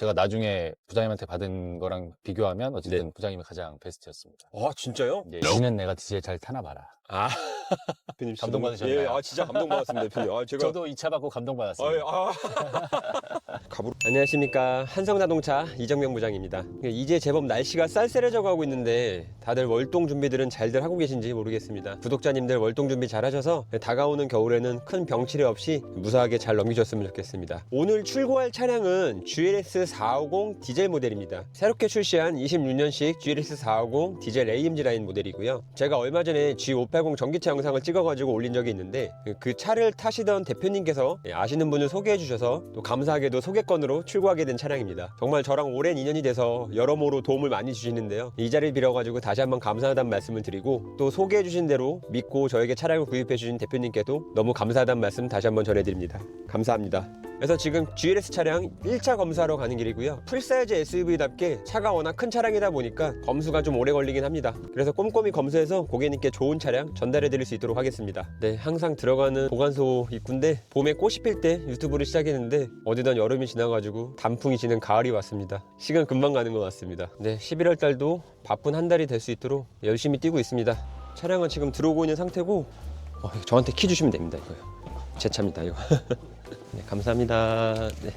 제가 나중에 부장님한테 받은 거랑 비교하면 어쨌든 네. 부장님이 가장 베스트였습니다. 아 진짜요? 예, 이는 내가 디젤 잘 타나 봐라. 아 대표님 진짜 감동받으셨나요? 예, 아 진짜 감동받았습니다 대표님. 아 제가 저도 이차 받고 감동받았습니다. 아, 아. 가부... 안녕하십니까 한성자동차 이정명 부장입니다. 이제 제법 날씨가 쌀쌀해져 가고 있는데 다들 월동 준비들은 잘들 하고 계신지 모르겠습니다. 구독자님들 월동 준비 잘 하셔서 다가오는 겨울에는 큰 병치레 없이 무사하게 잘 넘기셨으면 좋겠습니다. 오늘 출고할 차량은 GLS 450 디젤 모델입니다. 새롭게 출시한 26년식 GLS 450 디젤 AMG 라인 모델이고요. 제가 얼마 전에 G580 전기차 영상을 찍어가지고 올린 적이 있는데 그- 그 차를 타시던 대표님께서 예, 아시는 분을 소개해 주셔서 또 감사하게도 소개권으로 출고하게 된 차량입니다. 정말 저랑 오랜 인연이 돼서 여러모로 도움을 많이 주시는데요. 이 자리를 빌어가지고 다시 한번 감사하다는 말씀을 드리고 또 소개해 주신 대로 믿고 저에게 차량을 구입해 주신 대표님께도 너무 감사하다는 말씀 다시 한번 전해드립니다. 감사합니다. 그래서 지금 GLS 차량 1차 검수하러 가는 길이고요. 풀사이즈 SUV답게 차가 워낙 큰 차량이다 보니까 검수가 좀 오래 걸리긴 합니다. 그래서 꼼꼼히 검수해서 고객님께 좋은 차량 전달해 드릴 수 있도록 하겠습니다. 네, 항상 들어가는 보관소 입구인데 봄에 꽃이 필 때 유튜브를 시작했는데 어디든 여름이 지나가지고 단풍이 지는 가을이 왔습니다. 시간 금방 가는 것 같습니다. 네, 11월 달도 바쁜 한 달이 될 수 있도록 열심히 뛰고 있습니다. 차량은 지금 들어오고 있는 상태고 어, 저한테 키 주시면 됩니다. 이거요. 제 차입니다. 이거. 네, 감사합니다. 네.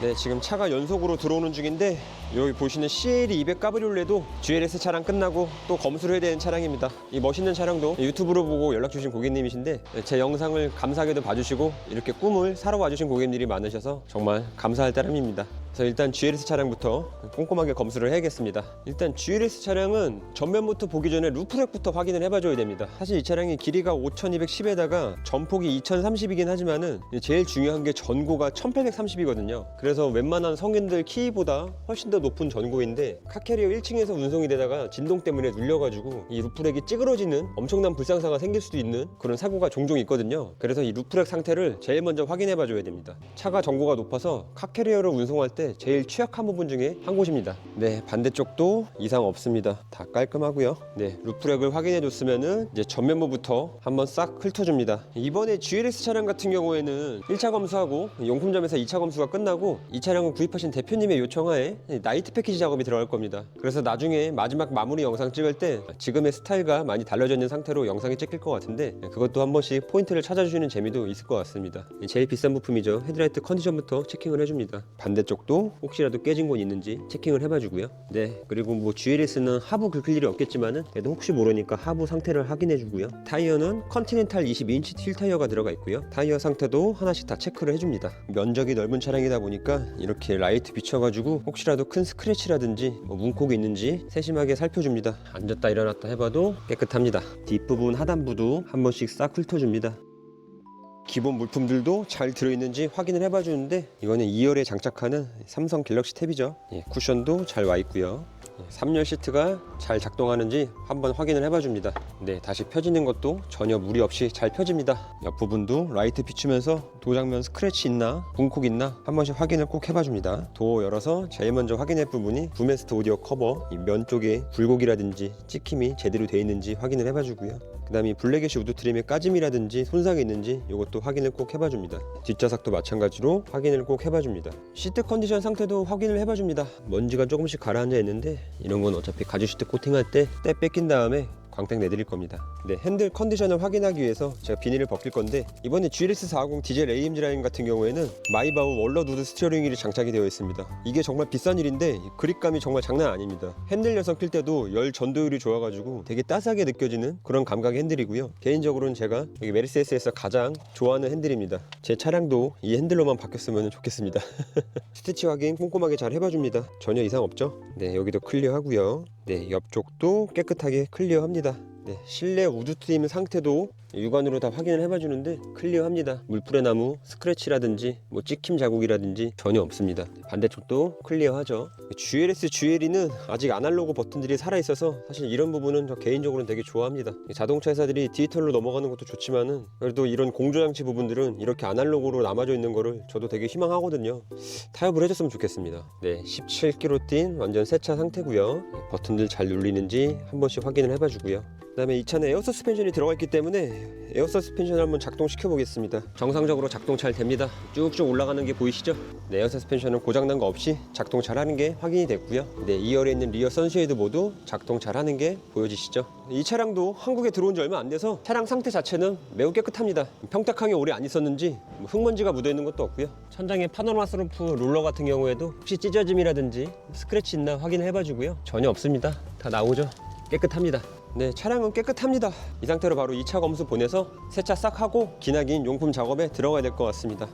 네, 지금 차가 연속으로 들어오는 중인데 여기 보시는 CL 200 까브리올레도 GLS 차량 끝나고 또 검수를 해야 되는 차량입니다. 이 멋있는 차량도 유튜브로 보고 연락 주신 고객님이신데 네, 제 영상을 감사하게도 봐주시고 이렇게 꿈을 사러 와주신 고객님들이 많으셔서 정말 감사할 따름입니다. 그래서 일단 GLS 차량부터 꼼꼼하게 검수를 해야겠습니다. 일단 GLS 차량은 전면부터 보기 전에 루프렉부터 확인을 해봐줘야 됩니다. 사실 이 차량이 길이가 5210에다가 전폭이 2030이긴 하지만은 제일 중요한 게 전고가 1830이거든요. 그래서 웬만한 성인들 키보다 훨씬 더 높은 전고인데 카캐리어 1층에서 운송이 되다가 진동 때문에 눌려가지고 이 루프렉이 찌그러지는 엄청난 불상사가 생길 수도 있는 그런 사고가 종종 있거든요. 그래서 이 루프렉 상태를 제일 먼저 확인해 봐 줘야 됩니다. 차가 전고가 높아서 카캐리어를 운송할 때 제일 취약한 부분 중에 한 곳입니다. 네, 반대쪽도 이상 없습니다. 다 깔끔하고요. 네, 루프렉을 확인해 줬으면은 이제 전면부부터 한번 싹 훑어줍니다. 이번에 GLS 차량 같은 경우에는 1차 검수하고 용품점에서 2차 검수가 끝나고 이 차량을 구입하신 대표님의 요청하에 나이트 패키지 작업이 들어갈 겁니다. 그래서 나중에 마지막 마무리 영상 찍을 때 지금의 스타일과 많이 달라져 있는 상태로 영상이 찍힐 것 같은데 그것도 한 번씩 포인트를 찾아주시는 재미도 있을 것 같습니다. 제일 비싼 부품이죠. 헤드라이트 컨디션부터 체킹을 해줍니다. 반대쪽도 혹시라도 깨진 곳 있는지 체킹을 해봐주고요. 네, 그리고 뭐 GLS는 하부 긁힐 일이 없겠지만은 그래도 혹시 모르니까 하부 상태를 확인해주고요. 타이어는 컨티넨탈 22인치 휠 타이어가 들어가 있고요. 타이어 상태도 하나씩 다 체크를 해줍니다. 면적이 넓은 차량이다 보니까 이렇게 라이트 비춰가지고 혹시라도 큰 스크래치라든지 뭐 문콕이 있는지 세심하게 살펴줍니다. 앉았다 일어났다 해봐도 깨끗합니다. 뒷부분 하단부도 한 번씩 싹 훑어줍니다. 기본 물품들도 잘 들어있는지 확인을 해봐 주는데 이거는 2열에 장착하는 삼성 갤럭시 탭이죠 예, 쿠션도 잘 와 있고요 3열 시트가 잘 작동하는지 한번 확인을 해봐 줍니다 네 다시 펴지는 것도 전혀 무리 없이 잘 펴집니다 옆부분도 라이트 비추면서 도장면 스크래치 있나 문콕 있나 한 번씩 확인을 꼭 해봐 줍니다 도어 열어서 제일 먼저 확인할 부분이 부메스트 오디오 커버 이 면 쪽에 굴곡이라든지 찍힘이 제대로 되어 있는지 확인을 해봐 주고요 그 다음에 블랙애쉬 우드 트림에 까짐이라든지 손상이 있는지 이것도 확인을 꼭 해봐 줍니다. 뒷좌석도 마찬가지로 확인을 꼭 해봐 줍니다. 시트 컨디션 상태도 확인을 해봐 줍니다. 먼지가 조금씩 가라앉아 있는데 이런 건 어차피 가죽 시트 코팅할 때 때 뺏긴 다음에 광택 내드릴 겁니다. 네, 핸들 컨디션을 확인하기 위해서 제가 비닐을 벗길 건데 이번에 GLS 450 디젤 AMG 라인 같은 경우에는 마이바우 월러 누드 스티어링 휠이 장착이 되어 있습니다. 이게 정말 비싼 일인데 그립감이 정말 장난 아닙니다. 핸들 녀석 필 때도 열 전도율이 좋아가지고 되게 따스하게 느껴지는 그런 감각의 핸들이고요. 개인적으로는 제가 여기 메르세데스에서 가장 좋아하는 핸들입니다. 제 차량도 이 핸들로만 바뀌었으면 좋겠습니다. 스티치 확인 꼼꼼하게 잘 해봐줍니다. 전혀 이상 없죠? 네, 여기도 클리어 하고요. 네, 옆쪽도 깨끗하게 클리어합니다. 네, 실내 우드 트림 상태도 육안으로 다 확인을 해봐 주는데 클리어합니다. 물풀의 나무, 스크래치라든지 뭐 찍힘 자국이라든지 전혀 없습니다. 반대쪽도 클리어하죠. GLS, GLE는 아직 아날로그 버튼들이 살아있어서 사실 이런 부분은 저 개인적으로는 되게 좋아합니다. 자동차 회사들이 디지털로 넘어가는 것도 좋지만은 그래도 이런 공조장치 부분들은 이렇게 아날로그로 남아져 있는 거를 저도 되게 희망하거든요. 타협을 해줬으면 좋겠습니다. 네, 17km 뛴 완전 새 차 상태고요. 버튼들 잘 눌리는지 한 번씩 확인을 해봐 주고요. 그 다음에 이 차는 에어 서스펜션이 들어가 있기 때문에 에어 서스펜션을 한번 작동시켜 보겠습니다. 정상적으로 작동 잘 됩니다. 쭉쭉 올라가는 게 보이시죠? 네, 에어 서스펜션은 고장난 거 없이 작동 잘 하는 게 확인이 됐고요. 네, 2열에 있는 리어 선쉐이드 모두 작동 잘 하는 게 보여지시죠? 이 차량도 한국에 들어온 지 얼마 안 돼서 차량 상태 자체는 매우 깨끗합니다. 평택항에 오래 안 있었는지 뭐 흙먼지가 묻어 있는 것도 없고요. 천장에 파노라마 스럼프 롤러 같은 경우에도 혹시 찢어짐이라든지 스크래치 있나 확인해 봐주고요. 전혀 없습니다. 다 나오죠? 깨끗합니다. 네, 차량은 깨끗합니다. 이 상태로 바로 2차 검수 보내서 세차 싹 하고 기나긴 용품 작업에 들어가야 될 것 같습니다.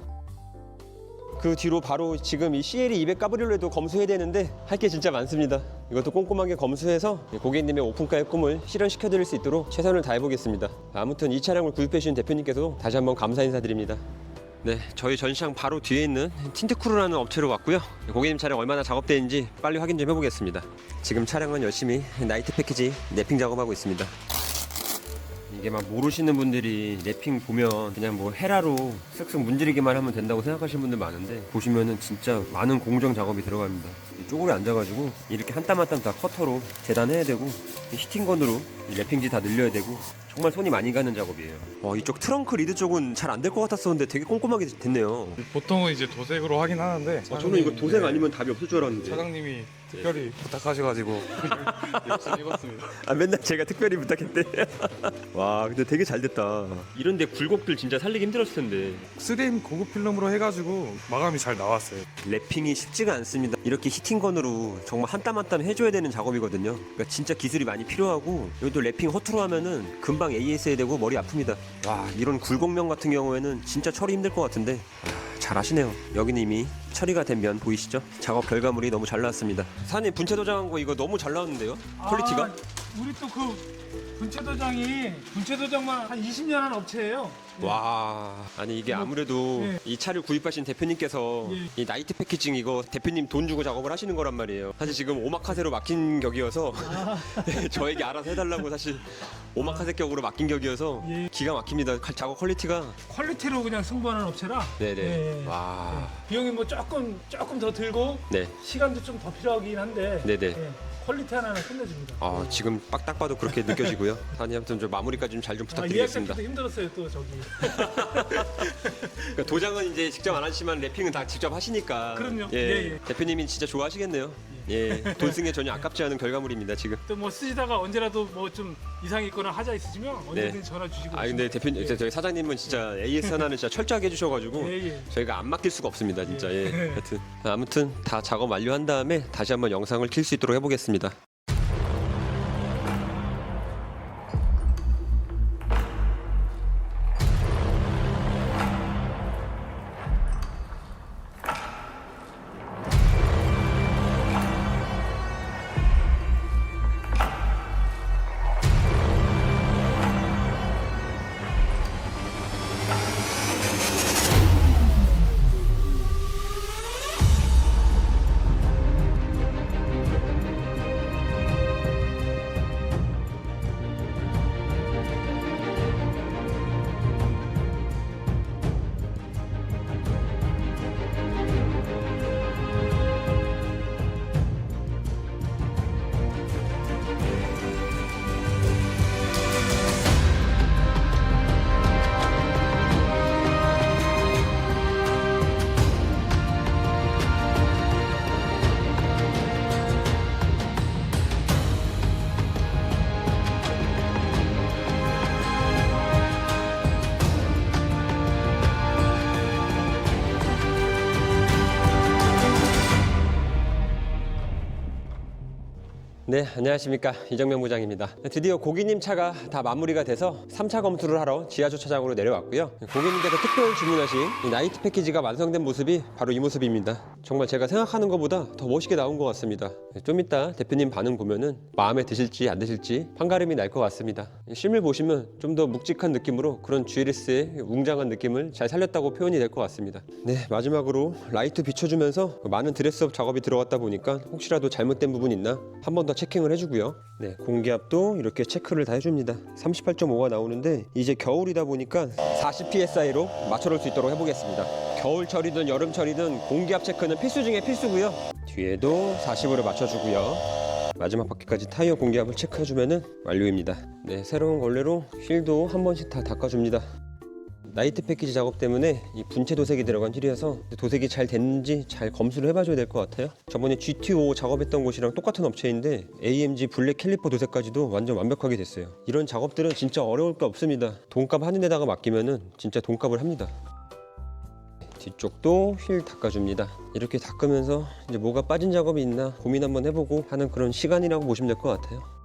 그 뒤로 바로 지금 이 CLE 200 까브리올레도 검수해야 되는데 할 게 진짜 많습니다. 이것도 꼼꼼하게 검수해서 고객님의 오픈카의 꿈을 실현시켜 드릴 수 있도록 최선을 다해 보겠습니다. 아무튼 이 차량을 구입해 주신 대표님께도 다시 한번 감사 인사드립니다. 네, 저희 전시장 바로 뒤에 있는 틴트크루라는 업체로 왔고요. 고객님 차량 얼마나 작업되는지 빨리 확인 좀 해보겠습니다. 지금 차량은 열심히 나이트 패키지 랩핑 작업하고 있습니다. 이게 막 모르시는 분들이 랩핑 보면 그냥 뭐 헤라로 쓱쓱 문지르기만 하면 된다고 생각하시는 분들 많은데 보시면은 진짜 많은 공정 작업이 들어갑니다. 이 쪼그려 앉아가지고 이렇게 한 땀 한 땀 다 커터로 재단해야 되고 이 히팅건으로 이 랩핑지 다 늘려야 되고 정말 손이 많이 가는 작업이에요. 와 이쪽 트렁크 리드 쪽은 잘 안 될 것 같았었는데 되게 꼼꼼하게 됐네요. 보통은 이제 도색으로 하긴 하는데 아, 저는 이거 도색 네, 아니면 답이 없을 줄 알았는데 사장님이 특별히 부탁하셔가지고 열심히 입었습니다. 아 맨날 제가 특별히 부탁했대. 와 근데 되게 잘 됐다. 이런데 굴곡들 진짜 살리기 힘들었을 텐데 3M 고급 필름으로 해가지고 마감이 잘 나왔어요. 랩핑이 쉽지가 않습니다. 이렇게 히팅건으로 정말 한 땀 한 땀 해줘야 되는 작업이거든요. 그러니까 진짜 기술이 많이 필요하고 여기도 랩핑 허투루 하면은 금방 AS에 되고 머리 아픕니다. 와 이런 굴곡면 같은 경우에는 진짜 처리 힘들 것 같은데 아, 잘 하시네요. 여기는 이미 처리가 된 면 보이시죠? 작업 결과물이 너무 잘 나왔습니다. 사장님 분체 도장한 거 이거 너무 잘 나왔는데요? 퀄리티가? 아, 우리 또 그 분체 도장이 분체 도장만 한 20년 한 업체예요. 와 아니 이게 아무래도 예. 이 차를 구입하신 대표님께서 예. 이 나이트 패키징 이거 대표님 돈 주고 작업을 하시는 거란 말이에요 사실 지금 오마카세로 맡긴 격이어서 네, 저에게 알아서 해달라고 사실 오마카세 격으로 맡긴 격이어서 예. 기가 막힙니다 가- 작업 퀄리티가 퀄리티로 그냥 승부하는 업체라. 네네 예, 예. 와 비용이 뭐 조금 조금 더 들고 네. 시간도 좀 더 필요하긴 한데. 네네. 예, 퀄리티 하나는 끝내줍니다. 아, 지금 빡 딱 봐도 그렇게 느껴지고요. 사장님 아무튼 좀 마무리까지 좀 잘 좀 아, 부탁드리겠습니다. 예약 잡기도 힘들었어요 또 저기. 그러니까 도장은 이제 직접 안 하시지만 랩핑은 다 직접 하시니까. 그럼요. 예, 예, 예. 대표님이 진짜 좋아하시겠네요. 예, 돈 쓴 게 전혀 아깝지 않은 결과물입니다 지금. 또 뭐 쓰시다가 언제라도 뭐 좀 이상 있거나 하자 있으시면 언제든 지 전화 주시고. 아 근데 대표님, 저- 저희 사장님은 진짜 AS 하나는 진짜 철저하게 해주셔가지고 예, 예. 저희가 안 맡길 수가 없습니다 진짜. 예. 하여튼 아무튼 다 작업 완료한 다음에 다시 한번 영상을 킬 수 있도록 해보겠습니다. 네, 안녕하십니까. 이정명 부장입니다. 드디어 고객님 차가 다 마무리가 돼서 3차 검수를 하러 지하 주차장으로 내려왔고요. 고객님께서 특별 주문하신 이 나이트 패키지가 완성된 모습이 바로 이 모습입니다. 정말 제가 생각하는 것보다 더 멋있게 나온 것 같습니다. 좀 이따 대표님 반응 보면은 마음에 드실지 안 드실지 판가름이 날 것 같습니다. 실물 보시면 좀 더 묵직한 느낌으로 그런 GLS의 웅장한 느낌을 잘 살렸다고 표현이 될 것 같습니다. 네, 마지막으로 라이트 비춰주면서 많은 드레스업 작업이 들어갔다 보니까 혹시라도 잘못된 부분 있나 한 번 더 체 킹을 해주고요. 네, 공기압도 이렇게 체크를 다 해줍니다. 38.5가 나오는데 이제 겨울이다 보니까 40 psi로 맞춰놓을 수 있도록 해보겠습니다. 겨울철이든 여름철이든 공기압 체크는 필수 중에 필수고요. 뒤에도 40으로 맞춰주고요. 마지막 바퀴까지 타이어 공기압을 체크해주면 완료입니다. 네, 새로운 걸레로 휠도 한 번씩 다 닦아줍니다. 나이트 패키지 작업 때문에 이 분체 도색이 들어간 휠이어서 도색이 잘 됐는지 잘 검수를 해봐줘야 될 것 같아요. 저번에 GT5 작업했던 곳이랑 똑같은 업체인데 AMG 블랙 캘리퍼 도색까지도 완전 완벽하게 됐어요. 이런 작업들은 진짜 어려울 게 없습니다. 돈값 하는 데다가 맡기면은 진짜 돈값을 합니다. 뒤쪽도 휠 닦아줍니다. 이렇게 닦으면서 이제 뭐가 빠진 작업이 있나 고민 한번 해보고 하는 그런 시간이라고 보시면 될 것 같아요.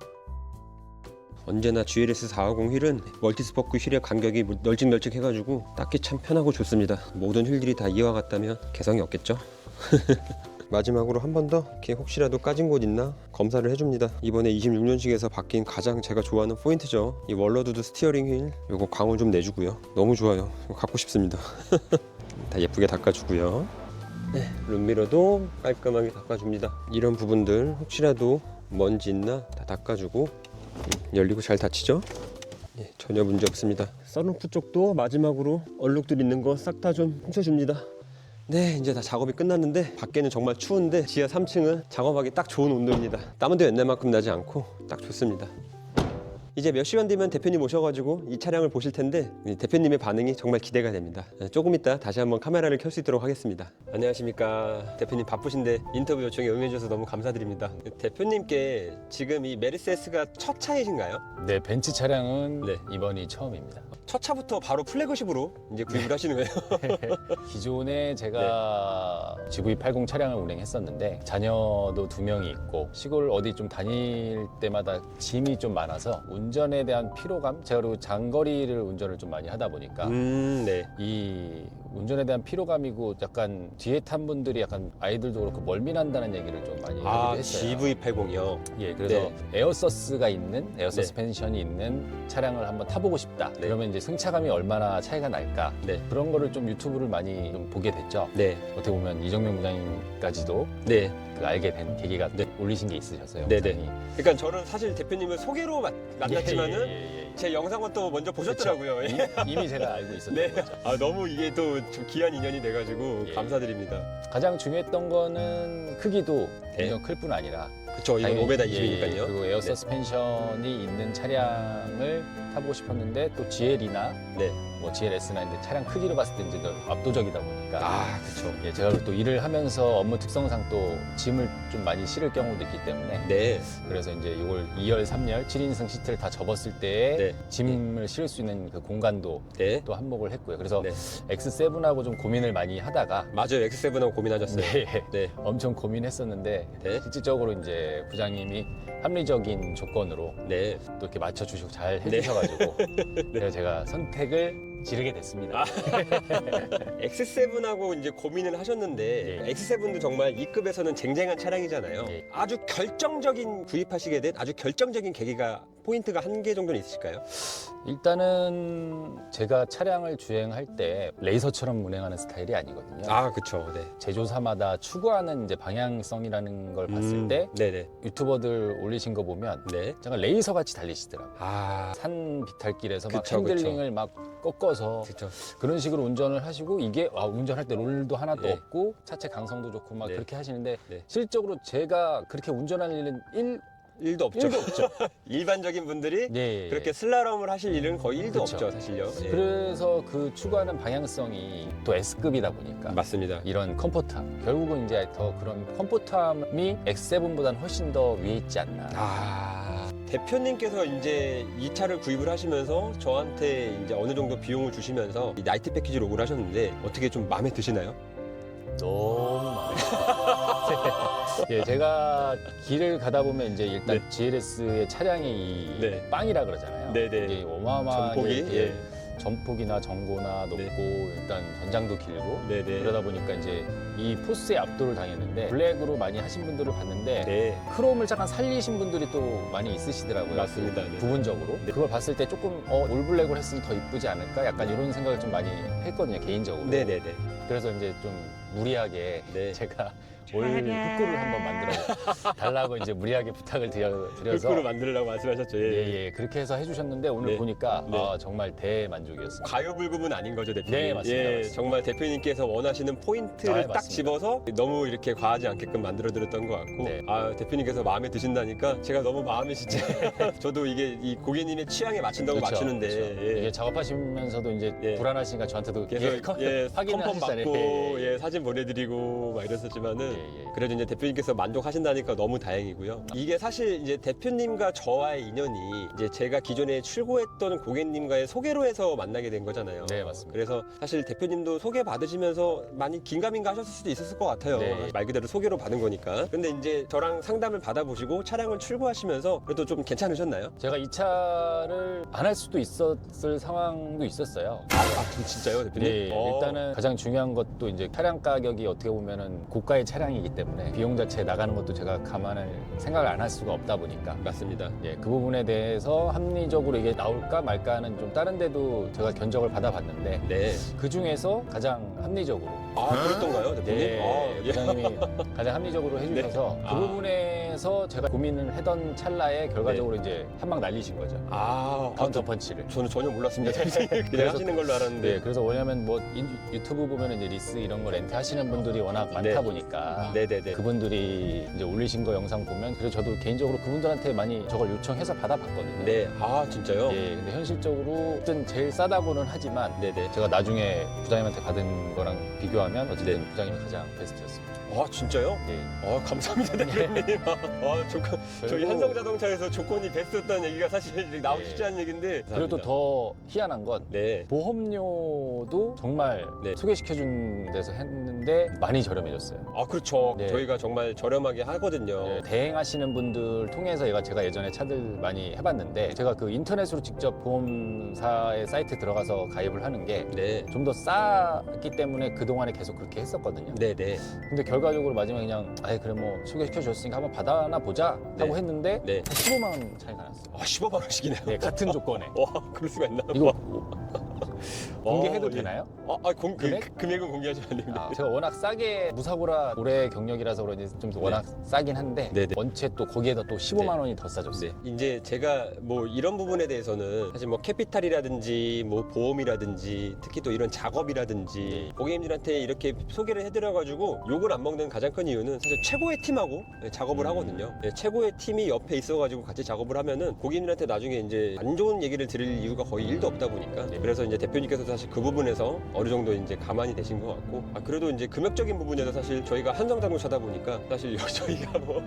언제나 GLS 450 휠은 멀티스포크 휠의 간격이 널찍널찍해가지고 닦기 참 편하고 좋습니다. 모든 휠들이 다 이와 같다면 개성이 없겠죠? 마지막으로 한 번 더 이렇게 혹시라도 까진 곳 있나 검사를 해줍니다. 이번에 26년식에서 바뀐 가장 제가 좋아하는 포인트죠. 이 월러두드 스티어링 휠 요거 광을 좀 내주고요. 너무 좋아요. 갖고 싶습니다. 다 예쁘게 닦아주고요. 네, 룸미러도 깔끔하게 닦아줍니다. 이런 부분들 혹시라도 먼지 있나 다 닦아주고 음, 열리고 잘 닫히죠? 예, 전혀 문제 없습니다. 썬루프 쪽도 마지막으로 얼룩들 있는 거 싹 다 좀 훔쳐줍니다. 네, 이제 다 작업이 끝났는데 밖에는 정말 추운데 지하 3층은 작업하기 딱 좋은 온도입니다. 땀도 옛날만큼 나지 않고 딱 좋습니다. 이제 몇 시간 뒤면 대표님 오셔가지고 이 차량을 보실 텐데 이 대표님의 반응이 정말 기대가 됩니다. 네, 조금 이따 다시 한번 카메라를 켤 수 있도록 하겠습니다. 안녕하십니까. 대표님 바쁘신데 인터뷰 요청에 응해주셔서 너무 감사드립니다. 대표님께 지금 이 메르세스가 첫 차이신가요? 네, 벤츠 차량은 네. 이번이 처음입니다. 첫 차부터 바로 플래그십으로 이제 구입을 하시는 거예요? 기존에 제가 GV80 차량을 운행했었는데 자녀도 두 명이 있고 시골 어디 좀 다닐 때마다 짐이 좀 많아서 운 전에 대한 피로감 제가 그리고 장거리를 운전을 좀 많이 하다 보니까 음, 네. 이 운전에 대한 피로감이고 약간 뒤에 탄 분들이 약간 아이들도 그렇고 멀미난다는 얘기를 좀 많이 아, 했어요. GV80이요. 예, 그래서 네. 에어서스가 있는 에어 네. 서스펜션이 있는 차량을 한번 타보고 싶다. 네. 그러면 이제 승차감이 얼마나 차이가 날까? 네. 그런 거를 좀 유튜브를 많이 좀 보게 됐죠. 네. 어떻게 보면 이정명 부장님까지도 네. 그 알게 된 계기가 네. 올리신 게 있으셔서요. 네, 네. 영상이. 그러니까 저는 사실 대표님을 소개로 만- 만났지만은 예, 예, 예, 예. 제 영상은 또 먼저 보셨더라고요. 예. 이미, 이미 제가 알고 있었던 네. 거죠. 아 너무 이게 또 좀 귀한 인연이 돼가지고 예. 감사드립니다. 가장 중요했던 거는 크기도 네. 엄청 클뿐 아니라 그쵸 이건 당연히- 5m 예, 예. 20이니까요. 그리고 에어 서스펜션이 있는 차량을 타보고 싶었는데 또 GL이나 네. 뭐 GLS나 이제 차량 크기로 봤을 때 이제 더 압도적이다 보니 까 아 그쵸. 예, 제가 또 일을 하면서 업무 특성상 또 짐을 좀 많이 실을 경우도 있기 때문에 네. 그래서 이제 이걸 2열, 3열, 7인승 시트를 다 접었을 때 네. 짐을 실을 수 있는 그 공간도 네. 또 한몫을 했고요. 그래서 네. X7하고 좀 고민을 많이 하다가 맞아요. X7하고 고민하셨어요. 네, 네. 엄청 고민했었는데 네. 실질적으로 이제 부장님이 합리적인 조건으로 네. 또 이렇게 맞춰 주시고 잘 해주셔가지고 그래서 제가 선택을 지르게 됐습니다. 아. X7하고 이제 고민을 하셨는데 예. X7도 정말 이 급에서는 쟁쟁한 차량이잖아요. 예. 아주 결정적인 구입하시게 된 아주 결정적인 계기가 포인트가 한 개 정도는 있으실까요? 일단은 제가 차량을 주행할 때 레이서처럼 운행하는 스타일이 아니거든요. 아 그쵸. 네. 제조사마다 추구하는 이제 방향성이라는 걸 봤을 음, 때 네네. 유튜버들 올리신 거 보면 네. 약간 레이서 같이 달리시더라고요. 아 산 비탈길에서 막 그쵸, 그쵸. 핸들링을 막 꺾어서 그쵸. 그런 식으로 운전을 하시고 이게 와, 운전할 때 롤도 하나도 예. 없고 차체 강성도 좋고 막 네. 그렇게 하시는데 네. 실적으로 제가 그렇게 운전하는 일은 일, 일도 없죠. 일도 없죠. 일반적인 분들이 네. 그렇게 슬라럼을 하실 일은 거의 일도 그쵸. 없죠, 사실요. 예. 그래서 그 추구하는 방향성이 또 S급이다 보니까 맞습니다. 이런 컴포트함 결국은 이제 더 그런 컴포트함이 X7보다는 훨씬 더 위에 있지 않나. 아 대표님께서 이제 이 차를 구입을 하시면서 저한테 이제 어느 정도 비용을 주시면서 이 나이트 패키지 로고를 하셨는데 어떻게 좀 마음에 드시나요? 너무 마음에 들어요. 예, 제가 길을 가다 보면 이제 일단 네. GLS의 차량이 이 네. 빵이라 그러잖아요. 네, 네. 이게 어마어마하게 전폭이 이렇게 예. 전폭이나 전고나 높고 일단 전장도 길고 네 네. 그러다 보니까 이제 이 포스에 압도를 당했는데 블랙으로 많이 하신 분들을 봤는데 네 크롬을 잠깐 살리신 분들이 또 많이 있으시더라고요. 맞습니다. 네. 부분적으로 그걸 봤을 때 조금 어, 올블랙으로 했으면 더 이쁘지 않을까? 약간 이런 생각을 좀 많이 했거든요 개인적으로. 네 네 네. 그래서 이제 좀 무리하게 네. 제가 올 흑구를 한번 만들어 달라고 이제 무리하게 부탁을 드려, 드려서 흑구를 만들려고 말씀하셨죠. 예. 예, 예, 그렇게 해서 해주셨는데 오늘 네. 보니까 네. 아, 정말 대만족이었습니다. 가요불급은 아닌 거죠, 대표님. 네, 맞습니다, 예, 맞습니다. 정말 대표님께서 원하시는 포인트를 아, 딱 맞습니다. 집어서 너무 이렇게 과하지 않게끔 만들어 드렸던 것 같고, 네. 아 대표님께서 마음에 드신다니까 제가 너무 마음이 진짜 저도 이게 이 고객님의 취향에 맞춘다고 그렇죠, 맞추는데 그렇죠. 예. 이게 작업하시면서도 이제 예. 불안하시니까 저한테도 계속 예, 컨- 예, 컨펌 하시잖아요. 받고 예, 예. 예, 사진 보내드리고 막 이랬었지만은 예, 예. 그래도 이제 대표님께서 만족하신다니까 너무 다행이고요. 이게 사실 이제 대표님과 저와의 인연이 이제 제가 기존에 출고했던 고객님과의 소개로 해서 만나게 된 거잖아요. 네, 맞습니다. 그래서 사실 대표님도 소개 받으시면서 많이 긴가민가 하셨을 수도 있었을 것 같아요. 네. 말 그대로 소개로 받은 거니까. 근데 이제 저랑 상담을 받아보시고 차량을 출고하시면서 그래도 좀 괜찮으셨나요? 제가 이 차를 안 할 수도 있었을 상황도 있었어요. 아, 아, 진짜요, 대표님? 네, 어. 일단은 가장 중요한 것도 이제 차량 가 격이 어떻게 보면은 고가의 차량이기 때문에 비용 자체 나가는 것도 제가 감안을 생각을 안 할 수가 없다 보니까 맞습니다. 예, 그 부분에 대해서 합리적으로 이게 나올까 말까 하는 좀 다른 데도 제가 견적을 받아봤는데 네. 그 중에서 가장 합리적으로 아, 그랬던가요, 대표님? 네, 아, 예. 부장님이 가장 합리적으로 해주셔서 그 아. 부분에서 제가 고민을 하던 찰나에 결과적으로 이제 한 방 날리신 거죠. 아, 카운터 펀치를. 저는 전혀 몰랐습니다. 대표님. 그냥 그래서- 하시는 걸로 알았는데. 네, 그래서 왜냐면 뭐 인- 유튜브 보면 이제 리스 이런 거 렌트 하시는 분들이 워낙 많다 네. 보니까 네네네. 그분들이 이제 올리신 거 영상 보면 그래서 저도 개인적으로 그분들한테 많이 저걸 요청해서 받아봤거든요. 네. 아, 진짜요? 예, 근데 현실적으로 어쨌든 제일 싸다고는 하지만 네네. 제가 나중에 부장님한테 받은 거랑 비교하면 어쨌든 네. 부장님이 가장 베스트였습니다. 아, 진짜요? 예. 아, 감사합니다, 대표님. 아, 조건, 저희 그리고- 한성자동차에서 조건이 베스트였다는 얘기가 사실 나오기 네. 쉽지 않은 얘기인데. 그리고 또 더 희한한 건 네. 보험료도 정말 네. 소개시켜준 데서 했는데 많이 저렴해졌어요. 아, 그렇죠. 네. 저희가 정말 저렴하게 하거든요. 예, 대행하시는 분들 통해서 얘가 제가 예전에 차들 많이 해봤는데 제가 그 인터넷으로 직접 보험사의 사이트 들어가서 가입을 하는 게 네. 좀 더 싸기 때문에 그동안에 계속 그렇게 했었거든요. 네네. 근데 결과적으로 마지막에 그냥 아예 그래 뭐 소개시켜 줬으니까 한번 받아나 보자 하고 네. 했는데 네. 한 15만 원 차이가 났어요. 아, 15만 원씩이네요. 네, 같은 조건에. 와, 그럴 수가 있나? 이거 공개해도 어, 예. 되나요? 아, 아 공, 그, 금액? 금액은 공개하시면 안 됩니다. 아, 제가 워낙 싸게 무사고라 올해 경력이라서 그런지 좀 워낙 싸긴 한데 네 네. 원체 또 거기에다 또 15만 네. 원이 더 싸졌어요. 네. 이제 제가 뭐 이런 부분에 대해서는 사실 뭐 캐피탈이라든지 뭐 보험이라든지 특히 또 이런 작업이라든지 고객님들한테 이렇게 소개를 해드려가지고 욕을 안 먹는 가장 큰 이유는 사실 최고의 팀하고 네, 작업을 음. 하거든요. 네, 최고의 팀이 옆에 있어가지고 같이 작업을 하면은 고객님들한테 나중에 이제 안 좋은 얘기를 들을 이유가 거의 일도 없다 보니까 네. 그래서 이제 대표 님께서도 사실 그 부분에서 어느 정도 이제 가만히 되신 것 같고 아, 그래도 이제 금액적인 부분에서 사실 저희가 한성자동차다 보니까 사실 저희가 뭐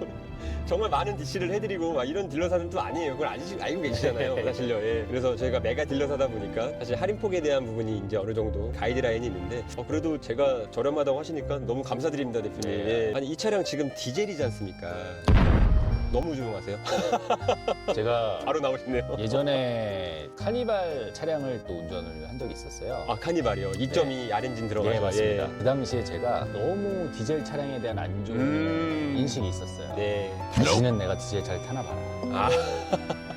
정말 많은 DC를 해드리고 막 이런 딜러사는 또 아니에요. 그걸 아시, 알고 계시잖아요. 사실요. 예. 그래서 저희가 메가 딜러사다 보니까 사실 할인폭에 대한 부분이 이제 어느 정도 가이드라인이 있는데 어, 그래도 제가 저렴하다고 하시니까 너무 감사드립니다, 대표님. 네. 예. 아니 이 차량 지금 디젤이지 않습니까? 너무 조용하세요. 제가 바로 나오시네요. 예전에 카니발 차량을 또 운전을 한 적이 있었어요. 아 카니발이요. 2.2 R 엔진 들어가서 네, 맞습니다. 예. 그 당시에 제가 너무 디젤 차량에 대한 안 좋은 음. 인식이 있었어요. 네. 다시는 내가 디젤 잘 타나 봐라. 아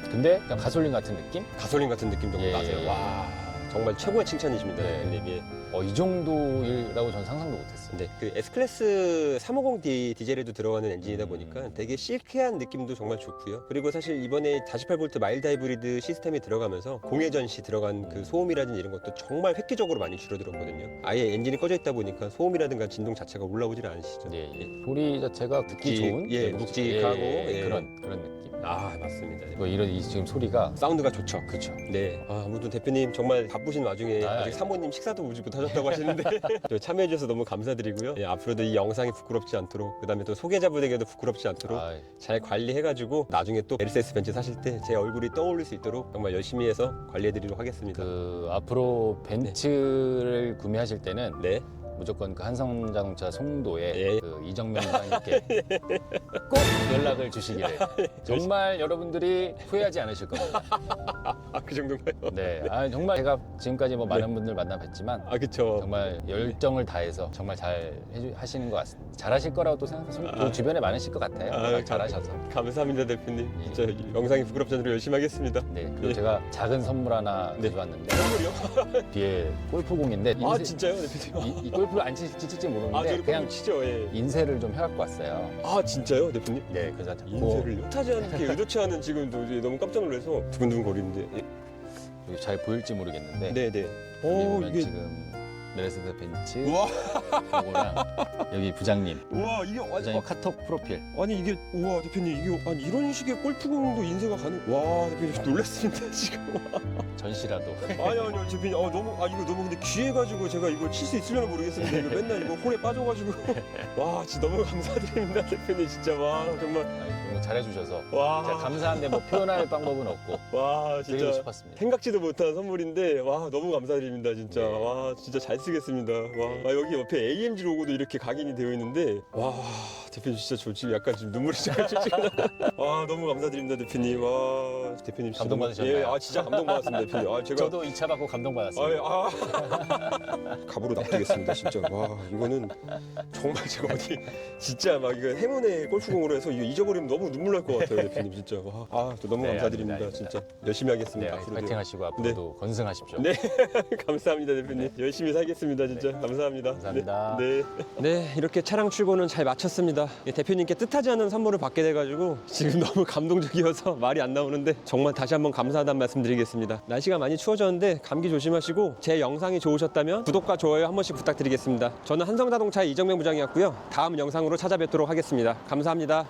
근데 가솔린 같은 느낌? 가솔린 같은 느낌 정도 예, 나세요. 예. 와 정말 최고의 칭찬이십니다, 네. 예. 어, 이 정도라고 전 상상도 못했어요. 근데 그 S클래스 350D 디젤에도 들어가는 엔진이다 보니까 음. 되게 실크한 느낌도 정말 좋고요. 그리고 사실 이번에 48V 마일드 하이브리드 시스템이 들어가면서 공회전 시 들어간 그 소음이라든지 이런 것도 정말 획기적으로 많이 줄어들었거든요. 아예 엔진이 꺼져 있다 보니까 소음이라든가 진동 자체가 올라오질 않으시죠. 예, 예. 소리 자체가 듣기 좋은 예, 네, 묵직하고, 예, 예, 예. 그런 그런 느낌. 아 맞습니다. 뭐 이런 이 지금 소리가 사운드가 좋죠. 그렇죠. 네. 아, 아무튼 대표님 정말 바쁘신 와중에 아, 아, 직 예. 사모님 식사도 오지 못하 셨다고 하시는데 또 참여해주셔서 너무 감사드리고요. 예, 앞으로도 이 영상이 부끄럽지 않도록 그다음에 또 소개자분에게도 부끄럽지 않도록 아, 잘 관리해가지고 나중에 또 메르세데스 벤츠 사실 때 제 얼굴이 떠올릴 수 있도록 정말 열심히 해서 관리해드리도록 하겠습니다. 그 앞으로 벤츠를 구매하실 때는 네. 무조건 그 한성자동차 송도에 예. 그 이정명 부장님께 꼭 연락을 주시기를 정말 여러분들이 후회하지 않으실 겁니다. 아 그 정도인가요? 네, 아, 정말 제가 지금까지 뭐 많은 분들 만나 뵀지만 아 그쵸. 정말 열정을 다해서 정말 잘 해주, 하시는 것 같습니다. 잘하실 거라고 또 생각해서 그 주변에 많으실 것 같아요. 아, 워낙 잘하셔서. 감사합니다 대표님. 예. 진짜 이 영상이 부끄럽지 않도록 열심히 하겠습니다. 네, 그리고 예. 제가 작은 선물 하나 네. 가져왔는데 선물이요? 뒤에 골프공인데 아 인생- 진짜요 대표님? 이, 이 골프 골프를 안 치- 치실지 모르는데 아, 저는 그냥 치죠. 예. 인쇄를 좀 해갖고 왔어요. 아, 진짜요, 대표님? 네, 그래서 자꾸 인쇄를요? 타지 않게 의도치 않은 지금도 이제 너무 깜짝 놀라서 두근두근 거리는데. 예. 여기 잘 보일지 모르겠는데 네, 네. 여기 오, 보면 이게 지금 메르세데스 벤츠 우와, 요거랑 여기 부장님. 우와, 이게 완전 부장님 카톡 프로필. 아니 이게 우와 대표님 이게 아니 이런 식의 골프공도 인쇄가 가능? 와 대표님 놀랐습니다 지금. 전시라도. 아니 아니 대표님 아 너무 아 이거 너무 근데 귀해가지고 제가 이거 칠 수 있으려나 모르겠습니다. 이거 맨날 이거 홀에 빠져가지고. 와 진짜 너무 감사드립니다 대표님 진짜. 와 정말. 아니, 너무 잘해주셔서. 와. 제가 감사한데 뭐 표현할 방법은 없고 와 드리고 진짜 싶었습니다. 생각지도 못한 선물인데 와 너무 감사드립니다 진짜. 네. 와 진짜 잘 쓰겠습니다. 와 아, 여기 옆에 AMG 로고도 이렇게 각인이 되어 있는데 와 대표님 진짜 저 지금 약간 지금 눈물이 잠깐 찔찔 와 너무 감사드립니다 대표님. 와 대표님 진짜 감동받으셨나요? 예, 아 진짜 감동받았습니다 대표님. 아 제가 저도 2차 받고 감동받았습니다. 아, 아. 갑으로 납득했습니다 진짜. 와 이거는 정말 제가 어디 진짜 막 이거 행운의 골프공으로 해서 이거 잊어버리면 너무 눈물 날 것 같아요 대표님 진짜. 와아또 너무 네, 감사드립니다 아닙니다, 아닙니다. 진짜. 열심히 네, 하겠습니다 앞으로도. 파이팅 하시고 앞으로도 건승하십시오. 네. 감사합니다 대표님. 열심히 살겠습니다 진짜. 감사합니다. 감사합니다. 네, 네 이렇게 차량 출고는 잘 마쳤습니다 예, 대표님께 뜻하지 않은 선물을 받게 돼가지고 지금 너무 감동적이어서 말이 안 나오는데 정말 다시 한번 감사하다는 말씀 드리겠습니다. 날씨가 많이 추워졌는데 감기 조심하시고 제 영상이 좋으셨다면 구독과 좋아요 한 번씩 부탁드리겠습니다. 저는 한성자동차의 이정명 부장이었고요. 다음 영상으로 찾아뵙도록 하겠습니다. 감사합니다